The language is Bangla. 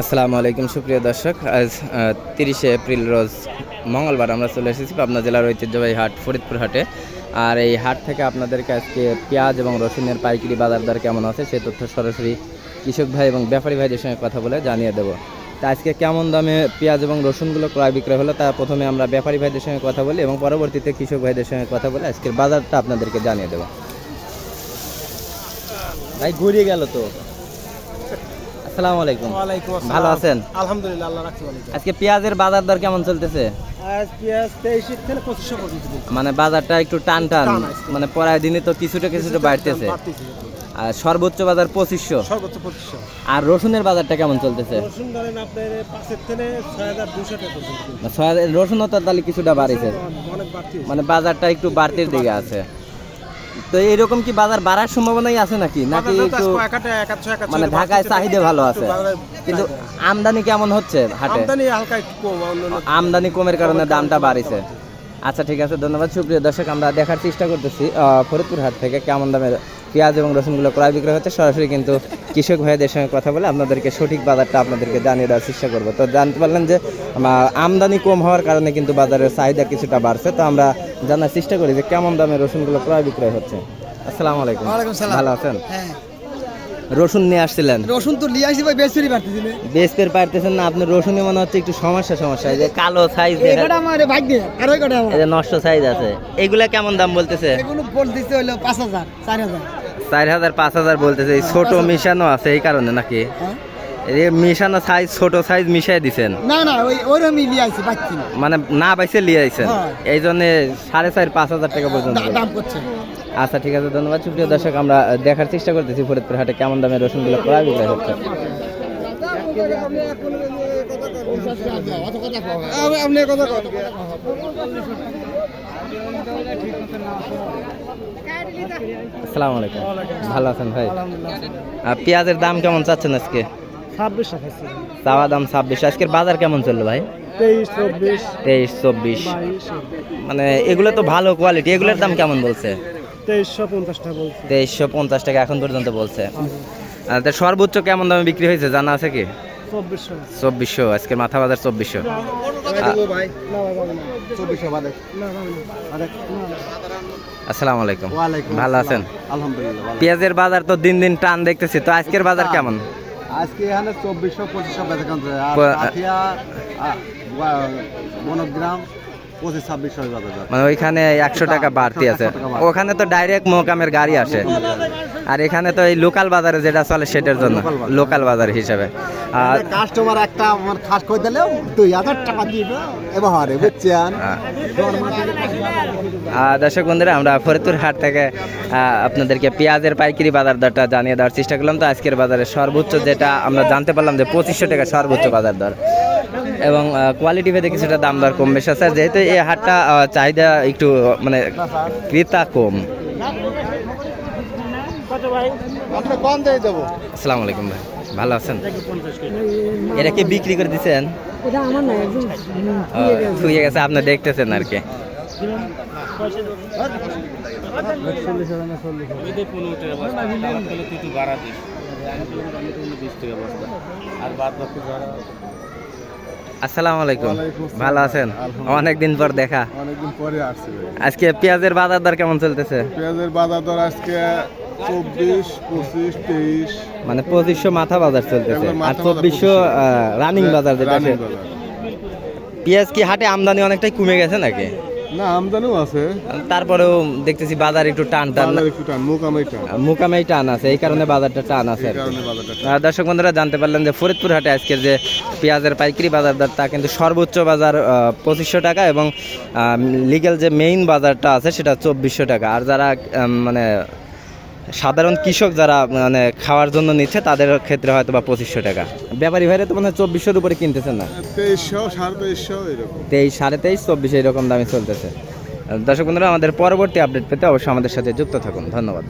আসসালামু আলাইকুম, সুপ্রিয় দর্শক। আজ তিরিশে এপ্রিল রোজ মঙ্গলবার আমরা চলে এসেছি পাবনা জেলার ঐতিহ্যবাহী হাট, ফরিদপুর হাটে। আর এই হাট থেকে আপনাদেরকে আজকে পেঁয়াজ এবং রসুনের পাইকারি বাজার দর কেমন আছে সেই তথ্য সরাসরি কৃষক ভাই এবং ব্যাপারী ভাইদের সঙ্গে কথা বলে জানিয়ে দেবো। তা আজকে কেমন দামে পেঁয়াজ এবং রসুনগুলো ক্রয় বিক্রয় হলো তা প্রথমে আমরা ব্যাপারী ভাইদের সঙ্গে কথা বলি এবং পরবর্তীতে কৃষক ভাইদের সঙ্গে কথা বলে আজকের বাজারটা আপনাদেরকে জানিয়ে দেবো। ভাই ঘুরিয়ে গেল তো। আসসালামু আলাইকুম। ওয়ালাইকুম আসসালাম। ভালো আছেন? আলহামদুলিল্লাহ আল্লাহ রাখছে ভালো। আজকে পেঁয়াজের বাজার দর কেমন চলতেছে? আজ পেঁয়াজ তেইশ থেকে পঁচিশশো পর্যন্ত মানে বাজারটা একটু টান টান মানে পড়ায় দিনে তো কিছুটা কিছুটা বাড়তেছে। আর সর্বোচ্চ বাজার পঁচিশশো। সর্বোচ্চ পঁচিশশো। আর রসুনের বাজারটা কেমন চলতেছে? রসুন ধরেন আপনার পাঁচের থেকে ছয় হাজার দুশো টাকা পর্যন্ত রসুনও তো তাহলে কিছুটা বাড়িছে। মানে বাজারটা একটু বাড়তির দিকে আছে। তো এরকম কি বাজার বাড়ার সম্ভাবনাই আছে নাকি? নাকি একটু মানে ঢাকায় চাহিদা ভালো আছে। কিন্তু আমদানি কেমন হচ্ছে হাটে? আমদানি কমের কারণে দামটা বাড়িছে। আচ্ছা ঠিক আছে ধন্যবাদ। সুপ্রিয় দর্শক আমরা দেখার চেষ্টা করতেছি ফরিদপুর হাট থেকে কেমন দামের পেঁয়াজ এবং রসুনগুলো ক্রয় বিক্রয় হচ্ছে সরাসরি কিন্তু কৃষক ভাইদের সঙ্গে কথা বলে আপনাদেরকে সঠিক বাজারটা আপনাদেরকে জানিয়ে দেওয়ার চেষ্টা করব। তো জানতে পারলেন যে আমদানি কম হওয়ার কারণে কিন্তু বাজারের চাহিদা কিছুটা বাড়ছে। তো আমরা জানার চেষ্টা করি যে কেমন দামে রসুনগুলো ক্রয় বিক্রয় হচ্ছে? আসসালামু আলাইকুম। ভালো আছেন? হ্যাঁ। রসুন নিয়ে আসছিলেন? রসুন তো লিয়ে আসি ভাই বেশি পারতেছি না। বেচতে পারতেছেন না আপনি রসুনে মনে হচ্ছে একটু সমস্যা সমস্যা। এই যে কালো সাইজ এই কটা আমার ভাগ্য আর ওই কটা আমার। এই যে নষ্ট সাইজ আছে। এগুলা কেমন দাম বলতেছে? এগুলো বল দিতে হলো পাঁচ হাজার। চার হাজার পাঁচ হাজার বলতেছে এই ছোট মিশানো আছে এই কারণে নাকি? হ্যাঁ? এই মিশানো সাইজ ছোট সাইজ মিশাই দিছেন। না না ওই ওইরকমই লিয়ে পাচ্ছি মানে না পাইছে লিয়ে আইছেন। হ্যাঁ। এই জন্য সাড়ে চার পাঁচ হাজার টাকা পর্যন্ত। দাম করছে। আচ্ছা ঠিক আছে ধন্যবাদ। সুপ্রিয় দর্শক আমরা দেখার চেষ্টা করতেছি ফরিদপুর হাটে কেমন দামের রসুনগুলো ক্রয় বিক্রয় হচ্ছে। আপনি কথা আসসালামু আলাইকুম। ভালো আছেন ভাই? আর পেঁয়াজের দাম কেমন চাচ্ছেন আজকে? ছাব্বিশ চাওয়া দাম ছাব্বিশ। আজকের বাজার কেমন চলল ভাই? তেইশ চব্বিশ। মানে এগুলো তো ভালো কোয়ালিটি এগুলোর দাম কেমন বলছে? তেইশশো পঞ্চাশ টাকা এখন পর্যন্ত বলছে। সর্বোচ্চ কেমন দামে বিক্রি হয়েছে জানা আছে কি? চব্বিশশো। আজকের মাথা বাজার চব্বিশশো আসসালামু আলাইকুম। ভালো আছেন? আলহামদুলিল্লাহ পেঁয়াজের বাজার তো দিন দিন টান দেখতেছি তো আজকের বাজার কেমন? আজকে এখানে চব্বিশশো পঁচিশশো বেচা কেন আর বনগ্রাম পঁচিশ মানে ওইখানে একশো টাকা বাড়তি আছে। 100 টাকা বাড়তি। ওখানে তো ডাইরেক্ট মোকামের গাড়ি আসে। আর এখানে তো এই লোকাল বাজারে যেটা চলে সেটার জন্য লোকাল বাজার। হিসাবে। আর কাস্টমার একটা আমার খাস করে দিলেও দুই হাজার টাকা দিবে। এবারে বুঝছেন? আহ, দর্শক বন্ধুরা আমরা ফরিদপুর হাট থেকে আপনাদেরকে পেঁয়াজের পাইকারি বাজার দরটা জানিয়ে দেওয়ার চেষ্টা করলাম। তো আজকের বাজারে সর্বোচ্চ যেটা আমরা জানতে পারলাম যে পঁচিশশো টাকা সর্বোচ্চ বাজার দর। এবং কোয়ালিটি ভেদে কিছুটা দাম দর কম বেশি আছে। যেহেতু এই হাটটা চাহিদা একটু মানে ক্রেতা কম। আসসালামু আলাইকুম ভাই ভালো আছেন? এটা কি বিক্রি করে দিচ্ছেন ওটা আমার না একদম শুয়ে গেছে আপনি দেখতেছেন আর কি। আসসালামু আলাইকুম। ভালো আছেন? অনেকদিন পর দেখা। অনেকদিন পরে আসছি আজকে পেঁয়াজের বাজার দর কেমন চলতেছে? পেঁয়াজের বাজার দর আজকে চব্বিশ পঁচিশ তেইশ। মানে পঁচিশশো মাথা বাজার চলতেছে। আর চব্বিশশো রানিং বাজার যেটা বাজার। পেঁয়াজ কি হাটে আমদানি অনেকটাই কমে গেছে নাকি? না আমদানিও আছে। তারপরেও দেখতেছি বাজার একটু টান টান একটু টান মোকামে টান। মুকামেই টান আছে এই কারণে বাজারটা টান আছে দর্শক বন্ধুরা জানতে পারলেন যে ফরিদপুর হাটে আজকের যে পেঁয়াজের পাইকারি বাজার দর তা কিন্তু সর্বোচ্চ বাজার পঁচিশশো টাকা এবং লিগেল যে মেইন বাজারটা আছে সেটা চব্বিশশো টাকা। আর যারা মানে সাধারণ কৃষক যারা মানে খাওয়ার জন্য নিচ্ছে তাদের ক্ষেত্রে হয়তো বা পঁচিশশো টাকা। ব্যাপারী ভাইরা তো মনে হয় চব্বিশশোর উপরে কিনতেছেন না? তেইশশো সাড়ে তেইশশো এরকম। তেইশ সাড়ে তেইশ চব্বিশ এরকম দামে চলতেছে। দর্শক বন্ধুরা আমাদের পরবর্তী আপডেট পেতে অবশ্যই আমাদের সাথে যুক্ত থাকুন। ধন্যবাদ।